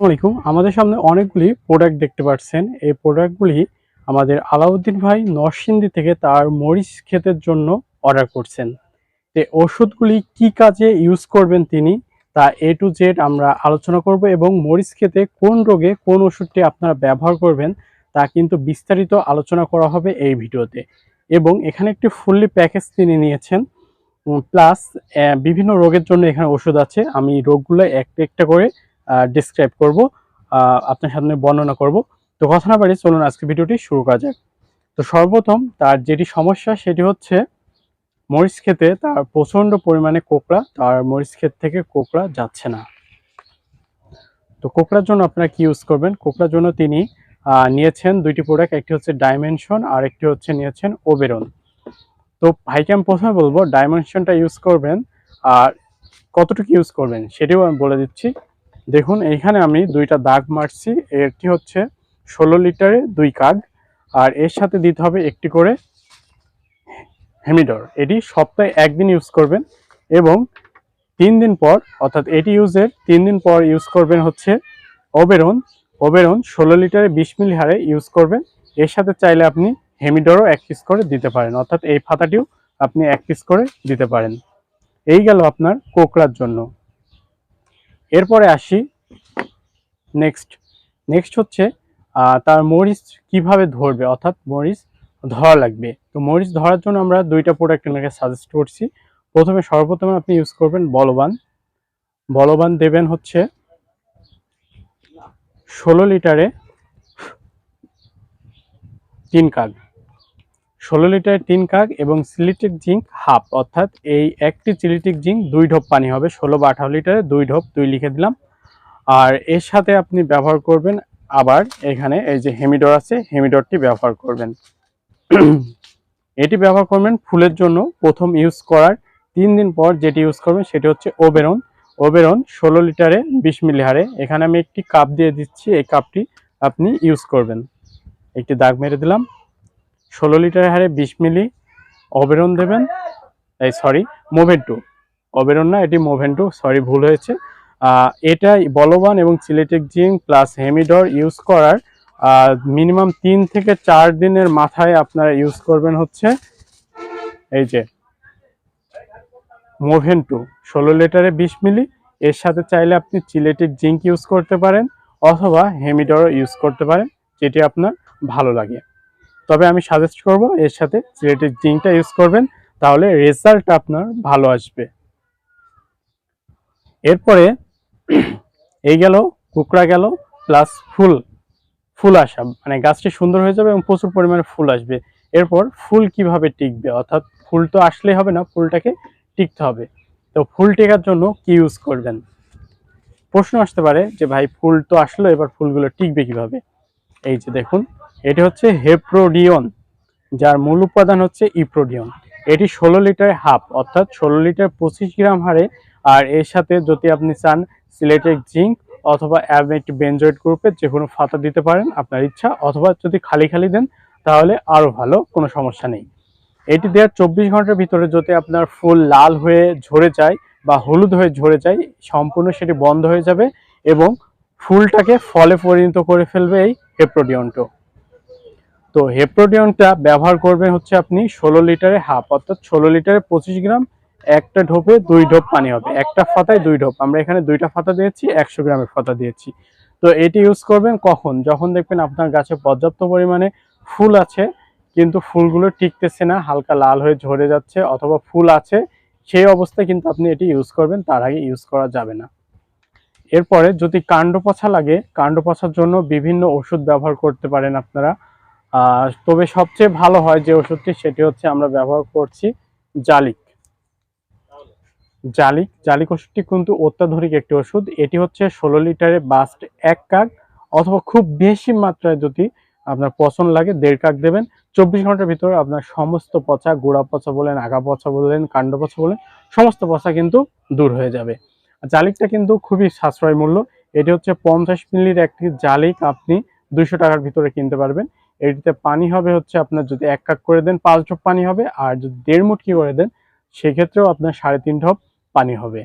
আলাইকুম। আমাদের সামনে অনেকগুলি প্রোডাক্ট দেখতে পাচ্ছেন। এই প্রোডাক্টগুলি আমাদের আলাউদ্দিন ভাই নরসিংদী থেকে তার মরিচ ক্ষেতের জন্য অর্ডার করছেন। তো ওষুধগুলি কি কাজে ইউজ করবেন তিনি, তা এ টু জেড আমরা আলোচনা করব এবং মরিচ ক্ষেতে কোন রোগে কোন ওষুধটি আপনারা ব্যবহার করবেন, তা কিন্তু বিস্তারিত আলোচনা করা হবে এই ভিডিওতে। এবং এখানে একটি ফুললি প্যাকেজ তিনি নিয়েছেন। প্লাস বিভিন্ন রোগের জন্য এখানে ওষুধ আছে। আমি রোগগুলো একটা একটা করে ডিসক্রাইব করব আপনার সামনে বর্ণনা করব। তো কথা না বাড়ি চলুন আজকে ভিডিওটি শুরু করা যাক। তো সর্বপ্রথম তার যেটি সমস্যা সেটি হচ্ছে মরিচ খেতে তার প্রচণ্ড পরিমাণে কোকড়া, তার মরিচ ক্ষেত থেকে কোকড়া যাচ্ছে না। তো কোকড়ার জন্য আপনারা কি ইউজ করবেন? কোকড়ার জন্য তিনি নিয়েছেন দুইটি প্রোডাক্ট একটি হচ্ছে ডাইমেনশন আর একটি হচ্ছে নিয়েছেন ওবেরন তো ভাইকে আমি প্রথমে বলব ডাইমেনশনটা ইউজ করবেন আর কতটুকু ইউজ করবেন সেটিও আমি বলে দিচ্ছি। দেখুন, এইখানে আমি দুইটা দাগ মারছি। এটি হচ্ছে ষোলো লিটারে দুই কাগ আর এর সাথে দিতে হবে একটি করে হেমিডর। এটি সপ্তাহে একদিন ইউজ করবেন এবং তিন দিন পর, অর্থাৎ এটি ইউজের তিন দিন পর ইউজ করবেন হচ্ছে ওবেরন ওবেরন ষোলো লিটারে বিশ মিলি হারে ইউজ করবেন। এর সাথে চাইলে আপনি হেমিডরও এক পিস করে দিতে পারেন। অর্থাৎ এই ফাতাটিও আপনি এক পিস করে দিতে পারেন। এই গেল আপনার কোকড়ার জন্য। এরপরে আসি নেক্সট। নেক্সট হচ্ছে তার মরিচ কীভাবে ধরবে? অর্থাৎ মরিচ ধরা লাগবে। তো মরিচ ধরার জন্য আমরা দুইটা প্রোডাক্ট এনাকে সাজেস্ট করছি। প্রথমে সর্বপ্রথমে আপনি ইউজ করবেন বলবান। বলবান দেবেন হচ্ছে ষোলো লিটারে তিন কাগ। ষোলো লিটারে তিন কাক এবং সিলিটিক জিঙ্ক হাফ, অর্থাৎ এই একটি সিলিটিক জিঙ্ক দুই ঢোপ পানি হবে। ষোলো বা আঠারো লিটারে দুই ঢোপ দুই লিখে দিলাম। আর এর সাথে আপনি ব্যবহার করবেন আবার এখানে এই যে হেমিডর আছে, হেমিডরটি ব্যবহার করবেন। এটি ব্যবহার করবেন ফুলের জন্য প্রথম ইউজ করার তিন দিন পর যেটি ইউজ করবেন সেটি হচ্ছে ওবেরন। ওবেরন ষোলো লিটারে বিশ মিলি হারে এখানে আমি একটি কাপ দিয়ে দিচ্ছি, এই কাপটি আপনি ইউজ করবেন। একটি দাগ মেরে দিলাম। ষোলো লিটারের হারে বিশ মিলি ওবেরন দেবেন। এই সরি মোভেন্টু ওবেরন না, এটি মোভেন্টু সরি ভুল হয়েছে। এটা বলবান এবং সিলেটেক জিঙ্ক প্লাস হেমিডর ইউজ করার মিনিমাম তিন থেকে চার দিনের মাথায় আপনারা ইউজ করবেন হচ্ছে, এই যে মোভেন্টু ষোলো লিটারে বিশ মিলি। এর সাথে চাইলে আপনি চিলেটিক জিঙ্ক ইউজ করতে পারেন অথবা হেমিডরও ইউজ করতে পারেন, যেটি আপনার ভালো লাগে। তবে আমি সাজেস্ট করব এর সাথে সিলেটের জিঙ্কটা ইউজ করবেন, তাহলে রেজাল্ট আপনার ভালো আসবে। এরপরে এই গেল, কুকড়া গেল প্লাস ফুল ফুল আসা মানে গাছটি সুন্দর হয়ে যাবে এবং প্রচুর পরিমাণে ফুল আসবে। এরপর ফুল কীভাবে টিকবে? অর্থাৎ ফুল তো আসলেই হবে না, ফুলটাকে টিকতে হবে। তো ফুল টেকার জন্য কি ইউজ করবেন? প্রশ্ন আসতে পারে যে ভাই, ফুল তো আসলো, এবার ফুলগুলো টিকবে কীভাবে? এই যে দেখুন এটি হচ্ছে হেপ্রোডিয়ন, যার মূল উপাদান হচ্ছে ইপ্রোডিয়ন। এটি ষোলো লিটার হাফ, অর্থাৎ ষোলো লিটার পঁচিশ গ্রাম হারে আর এর সাথে যদি আপনি চান সিলেটেক জিঙ্ক অথবা অ্যাবনেট বেঞ্জয়েড গ্রুপের যে কোনো ফাতা দিতে পারেন আপনার ইচ্ছা, অথবা যদি খালি খালি দেন, তাহলে আরও ভালো, কোনো সমস্যা নেই। এটি দেওয়ার চব্বিশ ঘণ্টার ভিতরে যদি আপনার ফুল লাল হয়ে ঝরে যায় বা হলুদ হয়ে ঝরে যায়, সম্পূর্ণ সেটি বন্ধ হয়ে যাবে এবং ফুলটাকে ফলে পরিণত করে ফেলবে এই হেপ্রোডিয়নটো। তো হেপ্রোডিয়নটা ব্যবহার করবেন হচ্ছে আপনি ষোলো লিটারে হাফ, অর্থাৎ ষোলো লিটারে পঁচিশ গ্রাম, একটা ঢোপে দুই ঢোপ পানি হবে। একটা ফাতায় দুই ঢোপ। আমরা এখানে দুইটা ফাতা দিয়েছি, একশো গ্রামের ফাতা দিয়েছি। তো এটি ইউজ করবেন কখন? যখন দেখবেন আপনার গাছে পর্যাপ্ত পরিমাণে ফুল আছে, কিন্তু ফুলগুলো টিকতেছে না, হালকা লাল হয়ে ঝরে যাচ্ছে অথবা ফুল আছে, সেই অবস্থায় কিন্তু আপনি এটি ইউজ করবেন, তার আগে ইউজ করা যাবে না। এরপরে যদি কাণ্ড পচা লাগে কাণ্ড পচার জন্য বিভিন্ন ওষুধ ব্যবহার করতে পারেন আপনারা। তবে সবচেয়ে ভালো হয় যে ওষুধটি, সেটি হচ্ছে আমরা ব্যবহার করছি জালিক। জালিক জালিক ওষুধটি কিন্তু অত্যাধুনিক একটি ওষুধ। এটি হচ্ছে ষোলো লিটারে বাস্ট এক কাক অথবা খুব বেশি মাত্রায় যদি আপনার পছন্দ লাগে, দেড় কাক দেবেন। চব্বিশ ঘণ্টার ভিতরে আপনার সমস্ত পচা, গোড়া পচা বলেন, আগা পচা বলেন, কাণ্ড পচা বলেন, সমস্ত পচা কিন্তু দূর হয়ে যাবে। জালিকটা কিন্তু খুবই সাশ্রয় মূল্য। এটি হচ্ছে পঞ্চাশ মিলির একটি জালিক আপনি দুইশো টাকার ভিতরে কিনতে পারবেন। এটিতে পানি হবে হচ্ছে আপনার যদি এক কাপ করে দেন, পাঁচ ঢোপ পানি হবে, আর যদি দেড় মুটকি করে দেন, সেক্ষেত্রেও আপনার সাড়ে তিন ঢোপ পানি হবে।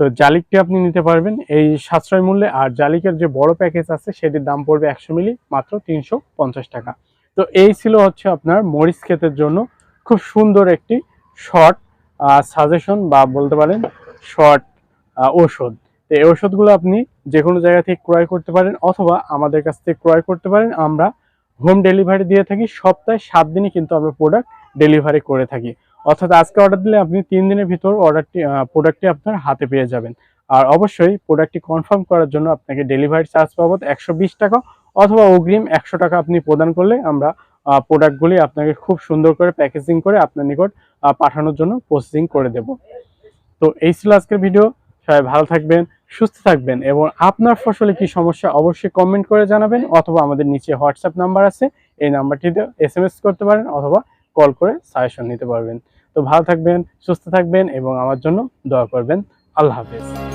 তো জালিকটি আপনি নিতে পারবেন এই সাশ্রয় মূল্যে, আর জালিকের যে বড় প্যাকেজ আছে, সেটির দাম পড়বে একশো মিলি, মাত্র তিনশো পঞ্চাশ টাকা। তো এই ছিল হচ্ছে আপনার মরিচ ক্ষেতের জন্য খুব সুন্দর একটি শর্ট সাজেশন বা বলতে পারেন শর্ট ঔষধ। তো এই ওষুধগুলো আপনি যে কোনো জায়গা থেকে ক্রয় করতে পারেন, অথবা আমাদের কাছ থেকে ক্রয় করতে পারেন। আমরা হোম ডেলিভারি দিয়ে থাকি, সপ্তাহে সাত দিনই কিন্তু আমরা প্রোডাক্ট ডেলিভারি করে থাকি। অর্থাৎ আজকে অর্ডার দিলে আপনি তিন দিনের ভিতর অর্ডারটি প্রোডাক্টটি আপনার হাতে পেয়ে যাবেন। আর অবশ্যই প্রোডাক্টটি কনফার্ম করার জন্য আপনাকে ডেলিভারি চার্জ বাবদ একশো বিশ টাকা অথবা অগ্রিম একশো টাকা আপনি প্রদান করলে আমরা প্রোডাক্টগুলি আপনাকে খুব সুন্দর করে প্যাকেজিং করে আপনার নিকট পাঠানোর জন্য প্রসেসিং করে দেব। তো এই ছিল আজকের ভিডিও সবাই ভালো থাকবেন। সুস্থ থাকবেন এবং আপনার ফসলে কি সমস্যা অবশ্যই কমেন্ট করে জানাবেন অথবা আমাদের নিচে হোয়াটসঅ্যাপ নাম্বার আছে, এই নাম্বারটিতে এস এম এস করতে পারেন অথবা কল করে সাজেশন নিতে পারবেন। তো ভালো থাকবেন, সুস্থ থাকবেন এবং আমার জন্য দয়া করবেন। আল্লাহ হাফেজ।